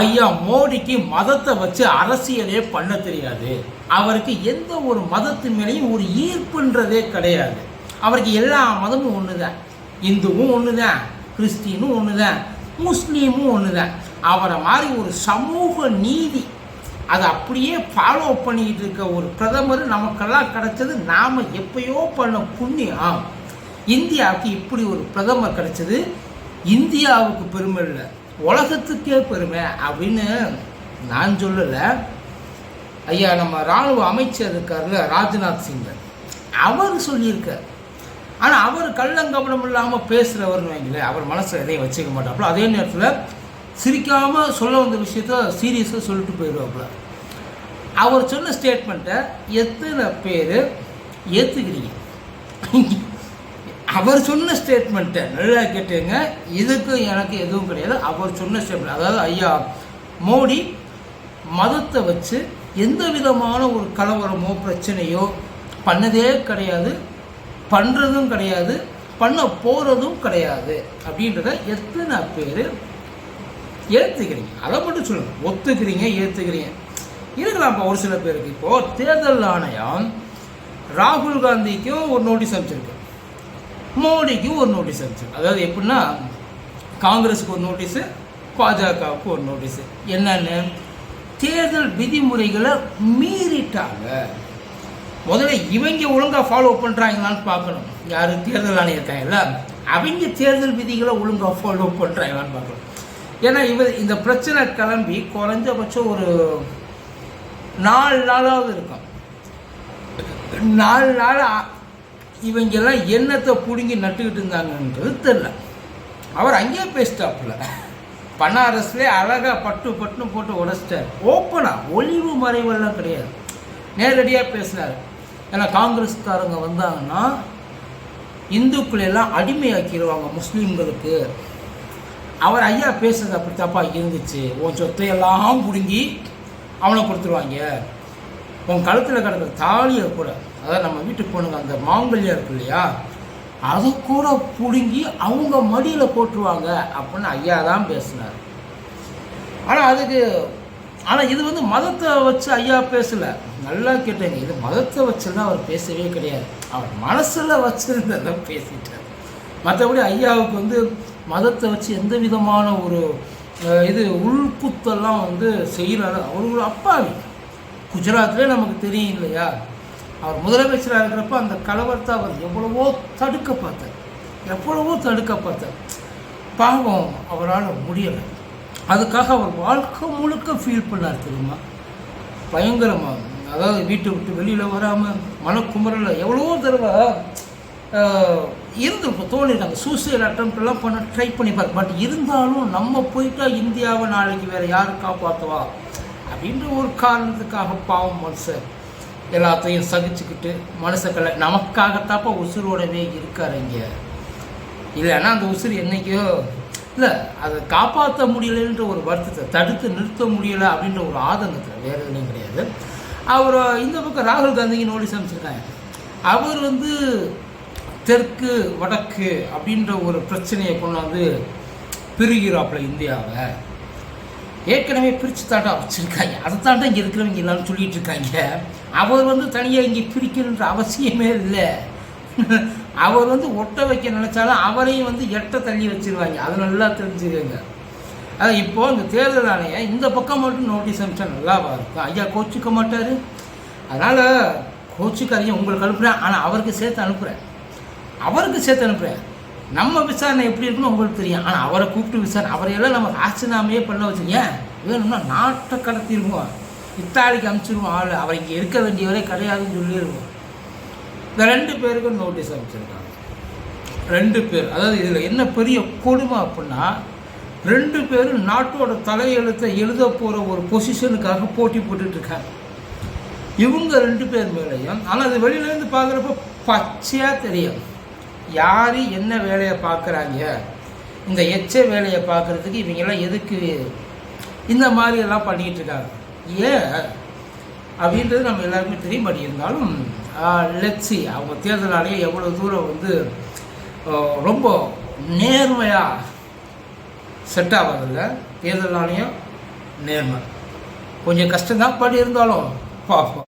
ஐயா மோடிக்கு மதத்தை வச்சு அரசியலே பண்ண தெரியாது. அவருக்கு எந்த ஒரு மதத்து மேலேயும் ஒரு ஈர்ப்புன்றதே கிடையாது. அவருக்கு எல்லா மதமும் ஒன்று தான் இந்துவும் ஒன்று தான் கிறிஸ்டினும் ஒன்று தான் முஸ்லீமும் ஒன்று தான் அவரை மாதிரி ஒரு சமூக நீதி அதை அப்படியே ஃபாலோ பண்ணிக்கிட்டு இருக்க ஒரு பிரதமர் நமக்கெல்லாம் கிடைச்சது நாம் எப்பயோ பண்ண புண்ணியம். இந்தியாவுக்கு இப்படி ஒரு பிரதமர் கிடைச்சது. இந்தியாவுக்கு பெருமை இல்லை. உலகத்துக்கே பெருமை அப்படின்னு நான் சொல்லலை. ஐயா நம்ம இராணுவ அமைச்சர் இருக்கார்ல ராஜ்நாத் சிங் அவர் சொல்லியிருக்கார். ஆனால் அவர் கள்ளங்கபடம் இல்லாமல் பேசுகிறவர்னு வைங்களேன் அவர் மனசில் எதையும் வச்சுக்க மாட்டாப்புல. அதே நேரத்தில் சிரிக்காமல் சொல்ல வந்த விஷயத்த சீரியஸாக சொல்லிட்டு போயிடுவாப்புல. அவர் சொன்ன ஸ்டேட்மெண்ட்டை எத்தனை பேர் ஏற்றுக்கிறீங்க அவர் சொன்ன ஸ்டேட்மெண்ட்டை நல்லா கேட்டுங்க. இதுக்கு எனக்கு எதுவும் கிடையாது. அவர் சொன்ன ஸ்டேட்மெண்ட் அதாவது ஐயா மோடி மதத்தை வச்சு எந்த விதமான ஒரு கலவரமோ பிரச்சனையோ பண்ணதே கிடையாது. பண்ணுறதும் கிடையாது. பண்ண போகிறதும் கிடையாது. அப்படின்றத எத்தனை பேர் ஏற்றுக்கிறீங்க அதை மட்டும் சொல்லுங்கள் ஒத்துக்கிறீங்க ஏற்றுக்கிறீங்க இருக்கலாம்ப்பா ஒரு சில பேருக்கு. இப்போது தேர்தல் ஆணையம் ராகுல் காந்திக்கும் ஒரு நோட்டீஸ் அனுப்பிச்சிருக்கு. மோடிக்கு ஒரு நோட்டீஸ் அனுப்பிச்சு. அதாவது எப்படின்னா காங்கிரஸுக்கு ஒரு நோட்டீஸு பாஜகவுக்கு ஒரு நோட்டீஸு என்னன்னு? தேர்தல் விதிமுறைகளை மீறிட்டாங்க. முதல்ல இவங்க ஒழுங்காக ஃபாலோ பண்ணுறாங்களான்னு பார்க்கணும். யார்? தேர்தல் ஆணையத்தாங்கல்ல அவங்க தேர்தல் விதிகளை ஒழுங்காக ஃபாலோ பண்ணுறாங்களான்னு பார்க்கணும். ஏன்னா இவர் இந்த பிரச்சனை கிளம்பி குறைஞ்சபட்சம் ஒரு நாலு நாளாவது இருக்கும். நாலு நாள் இவங்கெல்லாம் என்னத்தை பிடுங்கி நட்டுக்கிட்டு இருந்தாங்கன்றது தெரில அவர் அங்கேயே பேசிட்டாப்புல பனாரஸ்லேயே அழகாக பட்டு பட்டுன்னு போட்டு உடச்சிட்டார். ஓப்பனாக ஒளிவு மறைவெல்லாம் கிடையாது. நேரடியாக பேசினார் ஏன்னா காங்கிரஸ்காரங்க வந்தாங்கன்னா இந்துக்களை எல்லாம் அடிமையாக்கிடுவாங்க முஸ்லீம்களுக்கு. அவர் ஐயா பேசுறது அப்படி தப்பா இருந்துச்சு. உன் சொத்தையெல்லாம் பிடுங்கி அவனை கொடுத்துருவாங்க. உன் கழுத்தில் கிடக்கிற தாலியை கூட அதாவது நம்ம வீட்டுக்கு போனுங்க அந்த மாங்கல்யம் இருக்கு இல்லையா? அதை கூட பிடுங்கி அவங்க மடியில் போட்டுருவாங்க அப்படின்னு ஐயா தான் பேசினார். ஆனால் அதுக்கு ஆனால் இது வந்து மதத்தை வச்சு ஐயா பேசலை. நல்லா கேட்டேங்க. இது மதத்தை வச்சுலாம் அவர் பேசவே கிடையாது. அவர் மனசில் வச்சுருந்ததான் பேசிட்டார். மற்றபடி ஐயாவுக்கு வந்து மதத்தை வச்சு எந்த விதமான ஒரு இது உள்குத்தெல்லாம் வந்து செய்கிறாரு அவர் ஒரு அப்பாவி. குஜராத்லேயே நமக்கு தெரியும் இல்லையா? அவர் முதலமைச்சராக இருக்கிறப்ப அந்த கலவரத்தை அவர் எவ்வளவோ தடுக்க பார்த்தார் எவ்வளவோ தடுக்க பார்த்தார் பாவம் அவரால் முடியலை. அதுக்காக அவர் வாழ்க்கை முழுக்க ஃபீல் பண்ணார் தெரியுமா? பயங்கரமாக. அதாவது வீட்டை விட்டு வெளியில் வராமல் மனக்குமரில் எவ்வளவோ தடவை இருந்திருக்கும் தோணிருக்காங்க. சூசைட் அட்டம்ப்ட்லாம் பண்ண ட்ரை பண்ணிப்பார் பட் இருந்தாலும் நம்ம போயிட்டா இந்தியாவை நாளைக்கு வேறு யார் காப்பாற்றுவா அப்படின்ற ஒரு காரணத்துக்காக பாவம் மனுஷன் எல்லாத்தையும் சகிச்சுக்கிட்டு மனுஷக்களை நமக்காகத்தாப்பா உசுரோடவே இருக்கார் இங்கே இல்லைன்னா அந்த உசுறு என்னைக்கோ இல்லை அதை காப்பாற்ற முடியலைன்ற ஒரு வருத்தத்தை தடுத்து நிறுத்த முடியலை அப்படின்ற ஒரு ஆதங்கத்தில் வேறு எதுவும் கிடையாது. அவர் இந்த பக்கம் ராகுல் காந்திக்கு நோட்டீஸ் அமைச்சிருக்காங்க அவர் வந்து தெற்கு வடக்கு அப்படின்ற ஒரு பிரச்சனையை கொண்டாந்து பிரிகிறாப்புல இந்தியாவை. ஏற்கனவே பிரித்து தாண்டா வச்சுருக்காங்க. அதை தாண்டா இங்கே இருக்கிறவங்க எல்லாரும் சொல்லிகிட்டு இருக்காங்க. அவர் வந்து தனியாக இங்கே பிரிக்கணுன்ற அவசியமே இல்லை. அவர் வந்து ஒட்ட வைக்க நினச்சாலும் அவரையும் வந்து எட்ட தள்ளி வச்சிருவாங்க. அதை நல்லா தெரிஞ்சுக்கோங்க. அதான் இப்போது இந்த தேர்தல் ஆணையம் இந்த பக்கம் மட்டும் நோட்டீஸ் அனுப்பிச்சா நல்லாவா இருக்கும். ஐயா கோச்சிக்க மாட்டார். அதனால் கோச்சிக்காதீங்க. உங்களுக்கு அனுப்புகிறேன் ஆனால் அவருக்கு சேர்த்து அனுப்புகிறேன் அவருக்கு சேர்த்து அனுப்புகிறேன் நம்ம விசாரணை எப்படி இருக்குன்னு உங்களுக்கு தெரியும். ஆனால் அவரை கூப்பிட்டு விசாரணை அவரையெல்லாம் நம்ம ராசினாமையே பண்ண வச்சுங்க வேணும்னா நாட்டை கடத்திடுவோம். இத்தாலிக்கு அனுப்பிச்சிருவோம் ஆள். அவர் இங்கே இருக்க வேண்டியவரே கிடையாதுன்னு சொல்லிடுவோம். இந்த ரெண்டு பேருக்கும் நோட்டீஸ் அனுப்பிச்சிருக்காங்க. ரெண்டு பேர் அதாவது இதில் என்ன பெரிய கொடுமை அப்படின்னா ரெண்டு பேரும் நாட்டோட தலையெழுத்தை எழுத போகிற ஒரு பொசிஷனுக்காக போட்டி போட்டுட்ருக்காங்க இவங்க ரெண்டு பேர் மேலேயும் ஆனால் அது வெளியிலேருந்து பார்க்குறப்ப பச்சையாக தெரியும். யார் என்ன வேலையை பார்க்குறாங்க? இந்த எச்ச வேலையை பார்க்குறதுக்கு இவங்கெல்லாம் எதுக்கு? இந்த மாதிரி எல்லாம் பண்ணிகிட்டு இருக்காங்க. ஏன்? அப்படின்றது நம்ம எல்லாருக்குமே தெரியும். பட் இருந்தாலும் லெட்ஸி அவங்க தேர்தல் ஆணையம் எவ்வளோ தூரம் வந்து ரொம்ப நேர்மையாக செட் ஆகிறதில்ல தேர்தல் ஆணையம் நேர்மை. கொஞ்சம் கஷ்டம்தான் பட் இருந்தாலும் பார்ப்போம்.